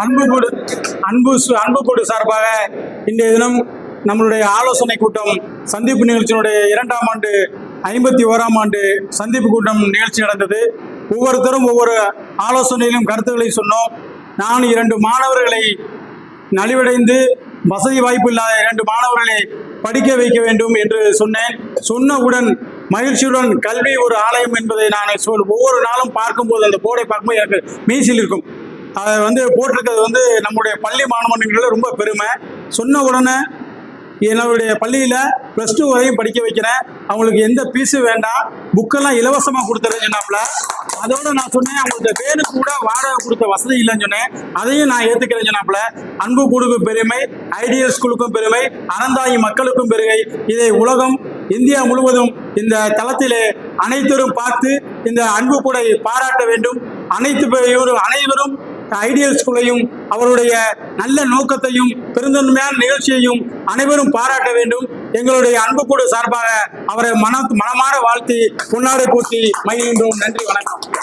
அன்பு கூடு அன்பு அன்பு கூடு சார்பாக இன்றைய தினம் நம்மளுடைய ஆலோசனை கூட்டம் சந்திப்பு நிகழ்ச்சியினுடைய இரண்டாம் ஆண்டு ஐம்பத்தி ஓராம் ஆண்டு சந்திப்பு கூட்டம் நிகழ்ச்சி நடந்தது. ஒவ்வொருத்தரும் ஒவ்வொரு ஆலோசனையிலும் கருத்துக்களை சொன்னோம். நான் இரண்டு மாணவர்களை நலிவடைந்து வசதி வாய்ப்பு இல்லாத இரண்டு மாணவர்களை படிக்க வைக்க வேண்டும் என்று சொன்னேன். சொன்னவுடன் மகிழ்ச்சியுடன் கல்வி ஒரு ஆலயம் என்பதை நான் சொல் ஒவ்வொரு நாளும் பார்க்கும்போது அந்த போர்டை பார்க்கும்போது எனக்கு மீசில் இருக்கும். அதை வந்து போட்டிருக்கிறது வந்து நம்முடைய பள்ளி மாணவன்களில் ரொம்ப பெருமை. சொன்ன உடனே என்னுடைய பள்ளியில் ப்ளஸ் டூ வரையும் படிக்க வைக்கிறேன். அவங்களுக்கு எந்த பீஸும் வேண்டாம். புக்கெல்லாம் இலவசமாக கொடுத்துறேன்னு சொன்னாப்புல அதோட நான் சொன்னேன் அவங்களுக்கு வேணுக்கு கூட வாடகை கொடுத்த வசதி இல்லைன்னு சொன்னேன். அதையும் நான் ஏற்றுக்கிறேன்னு சொன்னாப்புல அன்பு கூடுக்கும் பெருமை ஐடியல் ஸ்கூலுக்கும் பெருமை அறந்தாயி மக்களுக்கும் பெருமை. இதை உலகம் இந்தியா முழுவதும் இந்த தளத்திலே அனைத்தரும் பார்த்து இந்த அன்பு கூடை பாராட்ட வேண்டும். அனைத்து அனைவரும் ஐடியல் ஸ்கூலையும் அவருடைய நல்ல நோக்கத்தையும் பெருந்தன்மையான நிகழ்ச்சியையும் அனைவரும் பாராட்ட வேண்டும். எங்களுடைய அன்பு சார்பாக அவரை மன மனமாற வாழ்த்தி பொன்னாடை போட்டி மகிழ்கின்றோம். நன்றி வணக்கம்.